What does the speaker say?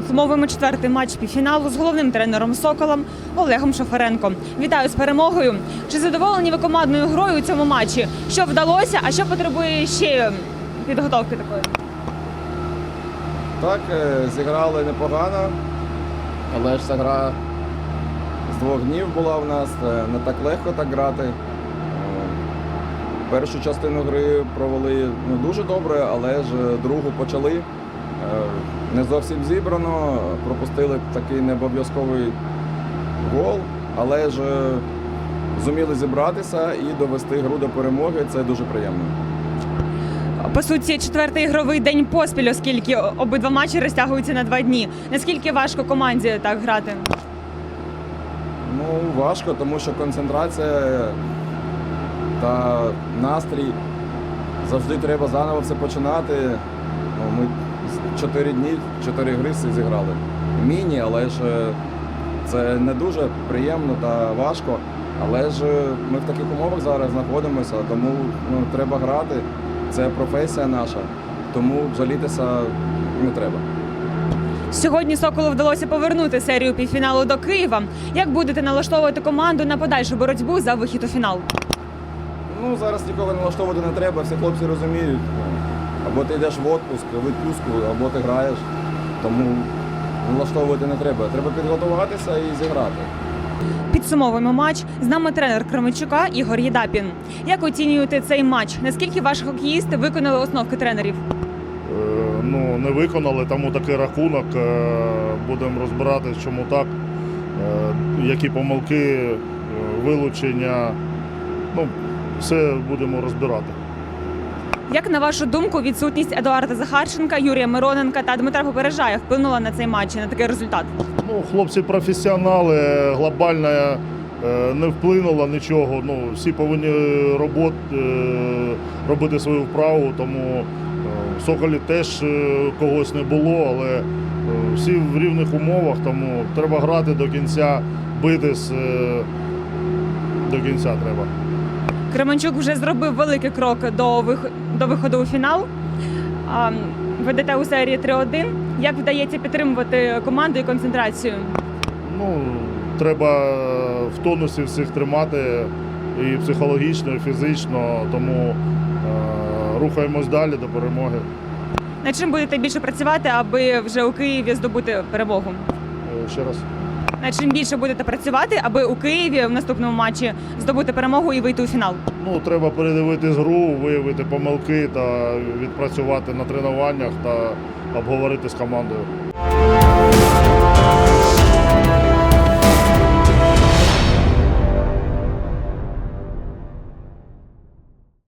підсумовуємо четвертий матч півфіналу з головним тренером Соколом Олегом Шоференко. Вітаю з перемогою. Чи задоволені ви командною грою у цьому матчі? Що вдалося, а що потребує ще підготовки такої? Так, е, зіграли непогано, але ж ця гра з двох днів була в нас, е, не так легко так грати. Е, Першу частину гри провели ну, дуже добре, але ж другу почали. Е, Не зовсім зібрано, пропустили такий необов'язковий гол, але ж е, зуміли зібратися і довести гру до перемоги. Це дуже приємно. По суті, четвертий ігровий день поспіль, оскільки обидва матчі розтягуються на два дні. Наскільки важко команді так грати? Ну, важко, тому що концентрація та настрій завжди треба заново все починати. Ну, ми чотири дні, чотири гри всі зіграли. Міні, але ж е, це не дуже приємно та важко. Але ж е, ми в таких умовах зараз знаходимося, тому ну, треба грати. Це професія наша, тому жалітися не треба. Сьогодні Соколу вдалося повернути серію півфіналу до Києва. Як будете налаштовувати команду на подальшу боротьбу за вихід у фінал? Ну, зараз нікого налаштовувати не треба, всі хлопці розуміють. Або ти йдеш в відпуск, в відпустку, або ти граєш. Тому налаштовувати не треба. Треба підготуватися і зіграти. Підсумовуємо матч. З нами тренер Кременчука Ігор Єдапін. Як оцінюєте цей матч? Наскільки ваші хокеїсти виконали основки тренерів? Е, ну, не виконали, тому такий рахунок. Е, Будемо розбиратись, чому так, Е, які помилки, вилучення. Ну, все будемо розбирати. Як на вашу думку, відсутність Едуарда Захарченка, Юрія Мироненка та Дмитра Попережая вплинула на цей матч і на такий результат? Ну, хлопці професіонали, глобально е, не вплинуло нічого. Ну, всі повинні робот, е, робити свою вправу, тому е, в Соколі теж когось не було, але всі в рівних умовах, тому треба грати до кінця, битись до кінця треба. Кременчук вже зробив великий крок до до виходу у фінал. Ведете у серії 3-1. Як вдається підтримувати команду і концентрацію? Ну, треба в тонусі всіх тримати і психологічно, і фізично, тому е, рухаємось далі до перемоги. Над чим будете більше працювати, аби вже у Києві здобути перемогу? Е, Ще раз. Чим більше будете працювати, аби у Києві в наступному матчі здобути перемогу і вийти у фінал? Ну, треба передивитись гру, виявити помилки та відпрацювати на тренуваннях та обговорити з командою.